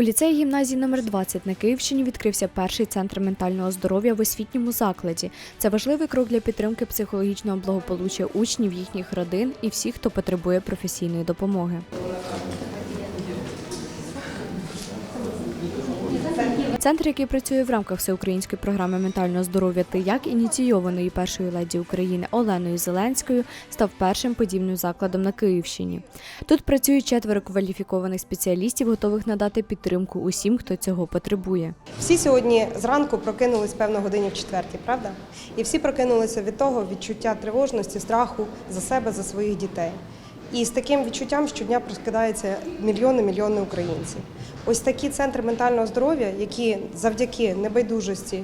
У ліцеї гімназії номер 20 на Київщині відкрився перший центр ментального здоров'я в освітньому закладі. Це важливий крок для підтримки психологічного благополуччя учнів, їхніх родин і всіх, хто потребує професійної допомоги. Центр, який працює в рамках всеукраїнської програми ментального здоров'я «Ти як», ініційованої першою леді України Оленою Зеленською, став першим подібним закладом на Київщині. Тут працюють четверо кваліфікованих спеціалістів, готових надати підтримку усім, хто цього потребує. Всі сьогодні зранку прокинулись певно годині в четвертій, правда? І всі прокинулися від того відчуття тривожності, страху за себе, за своїх дітей. І з таким відчуттям щодня проскидається мільйони мільйони українців. Ось такі центри ментального здоров'я, які завдяки небайдужості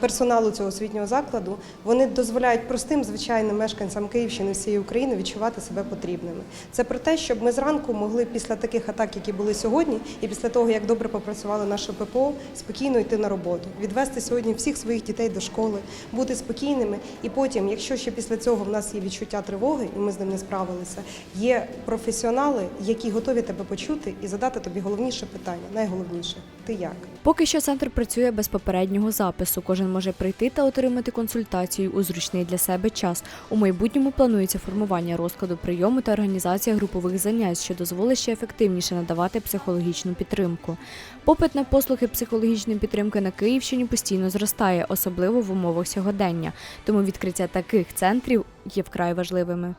персоналу цього освітнього закладу, вони дозволяють простим звичайним мешканцям Київщини всієї України відчувати себе потрібними. Це про те, щоб ми зранку могли після таких атак, які були сьогодні, і після того, як добре попрацювали наше ППО, спокійно йти на роботу, відвести сьогодні всіх своїх дітей до школи, бути спокійними. І потім, якщо ще після цього в нас є відчуття тривоги, і ми з ним не справилися, є професіонали, які готові тебе почути і задати тобі головніше питання. Найголовніше ти як? Поки що центр працює без попереднього запису. Кожен може прийти та отримати консультацію у зручний для себе час. У майбутньому планується формування розкладу прийому та організація групових занять, що дозволить ще ефективніше надавати психологічну підтримку. Попит на послуги психологічної підтримки на Київщині постійно зростає, особливо в умовах сьогодення. Тому відкриття таких центрів є вкрай важливими.